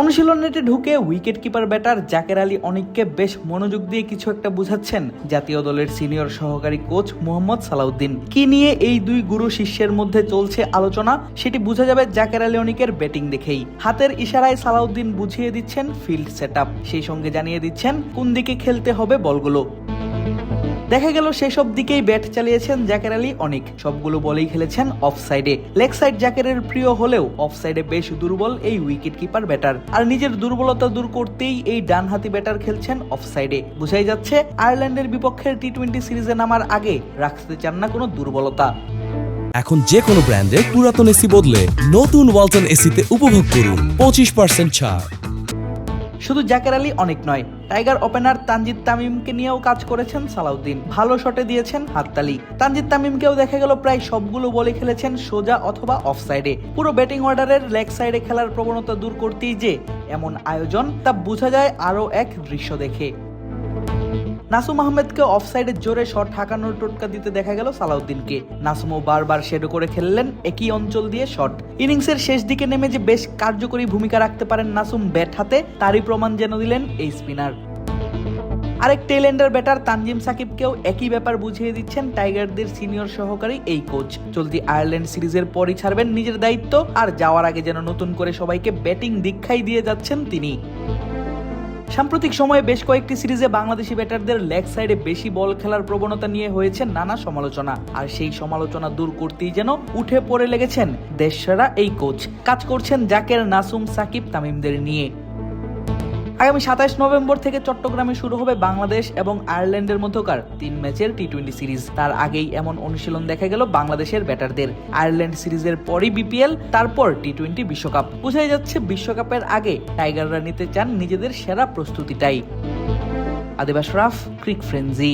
অনুশীলন নেটে ঢুকে wicket keeper batter Jaker Ali অনেককে বেশ মনোযোগ দিয়ে কিছু একটা বুঝাচ্ছেন জাতীয় দলের সিনিয়র সহকারী কোচ মোহাম্মদ সালাউদ্দিন। কি নিয়ে এই দুই গুরু শিষ্যের মধ্যে চলছে আলোচনা, সেটি বোঝা যাবে জাকের আলী অনিকের ব্যাটিং দেখেই। হাতের ইশারায় সালাউদ্দিন বুঝিয়ে দিচ্ছেন ফিল্ড সেট সেই সঙ্গে জানিয়ে দিচ্ছেন, কোন দিকে খেলতে হবে বলগুলো। দেখা গেল সেসব দিকেই ব্যাট চালিয়েছেন জাকের আলী অনেক। সবগুলো বলেই খেলেছেন অফ সাইডে লেগ সাইড জাকেরের প্রিয় হলেও অফ সাইডে বেশ দুর্বল এই উইকেট কিপার ব্যাটার আর নিজের দুর্বলতা দূর করতেই এই ডানহাতি ব্যাটার খেলছেন অফ সাইডে বুঝাই যাচ্ছে আয়ারল্যান্ডের বিপক্ষের টি টোয়েন্টি সিরিজে নামার আগে রাখতে চান না কোনো দুর্বলতা। এখন যে কোনো ব্র্যান্ডের পুরাতন এসি বদলে নতুন ওয়ালটন এসিতে উপভোগ করুন। পঁচিশ পার্সেন্ট ছাড়। শুধু জাকের আলী অনেক নয় টাইগার ওপেনার তানজিদ তামিমকে নিয়েও কাজ করেছেন সালাউদ্দিন। ভালো শটে দিয়েছেন হাততালি। তানজিদ তামিমকেও দেখা গেল প্রায় সবগুলো বলে খেলেছেন সোজা অথবা অফ সাইডে পুরো ব্যাটিং অর্ডারের লেগ সাইডে খেলার প্রবণতা দূর করতেই যে এমন আয়োজন, তা বোঝা যায় আরও এক দৃশ্য দেখে। নাসুম আহমেদকে অফসাইডে জোরে শট ঠাকানোর টোটকা দিতে দেখা গেল সালাউদ্দিনকে। নাসুমও বারবার শেডো করে খেললেন একই অঞ্চল দিয়ে শট। ইনিংসের শেষ দিকে নেমে যে বেশ কার্যকরী ভূমিকা রাখতে পারেন নাসুম ব্যাট হাতে, তারই প্রমাণ যেন দিলেন এই স্পিনার। আরেক টেলেন্ডার ব্যাটার তানজিম সাকিবকেও একই ব্যাপার বুঝিয়ে দিচ্ছেন টাইগারদের সিনিয়র সহকারী এই কোচ। চলতি আয়ারল্যান্ড সিরিজের পরই ছাড়বেন নিজের দায়িত্ব, আর যাওয়ার আগে যেন নতুন করে সবাইকে ব্যাটিং দীক্ষাই দিয়ে যাচ্ছেন তিনি। সাম্প্রতিক সময়ে বেশ কয়েকটি সিরিজে বাংলাদেশি ব্যাটারদের লেগ সাইডে বেশি বল খেলার প্রবণতা নিয়ে হয়েছে নানা সমালোচনা। আর সেই সমালোচনা দূর করতেই যেন উঠে পড়ে লেগেছেন দেশসেরা এই কোচ। কাজ করছেন জাকের নাসুম সাকিব তামিমদের নিয়ে। আগামী সাতাশ নভেম্বর থেকে চট্টগ্রামে শুরু হবে বাংলাদেশ এবং আয়ারল্যান্ডের মধ্যকার তিন ম্যাচের টি টোয়েন্টি সিরিজ। তার আগেই এমন অনুশীলন দেখা গেল বাংলাদেশের ব্যাটারদের। আয়ারল্যান্ড সিরিজের পরই বিপিএল, তারপর টি টোয়েন্টি বিশ্বকাপ। বোঝাই যাচ্ছে, বিশ্বকাপের আগে টাইগাররা নিতে চান নিজেদের সেরা প্রস্তুতিটাই। আদিবাস রাফ, ক্রিক ফ্রেন্জি